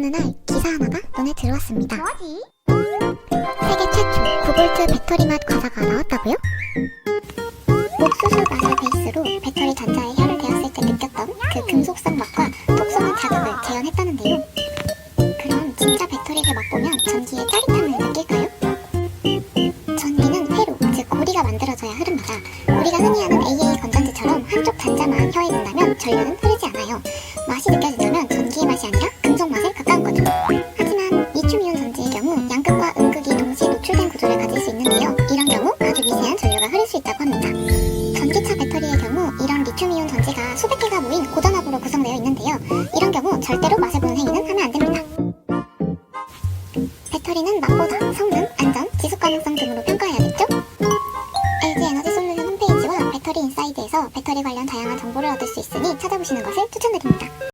날 기사 하나가 눈에 들어왔습니다. 세계 최초 9V 배터리 맛 과자가 나왔다고요? 옥수수 맛을 베이스로 배터리 전자에 혀를 대었을 때 느꼈던 그 금속성 맛과 톡쏘는 자극을 재현했다는데요. 그럼 진짜 배터리를 맛보면 전기의 짜릿함을 느낄까요? 전기는 회로, 즉 고리가 만들어져야 흐릅니다. 우리가 흔히 하는 AA 건전지처럼 한쪽 단자만 혀에 든다면 전류는 흐르지 않아요. 맛이 느껴지려면 전기의 맛이 아니라 이런 경우 아주 미세한 전류가 흐를 수 있다고 합니다. 전기차 배터리의 경우 이런 리튬이온 전지가 수백 개가 모인 고단압으로 구성되어 있는데요. 이런 경우 절대로 맛을 보는 행위는 하면 안 됩니다. 배터리는 맛보다 성능, 안전, 지속 가능성 등으로 평가해야겠죠? LG 에너지 솔루션 홈페이지와 배터리 인사이드에서 배터리 관련 다양한 정보를 얻을 수 있으니 찾아보시는 것을 추천드립니다.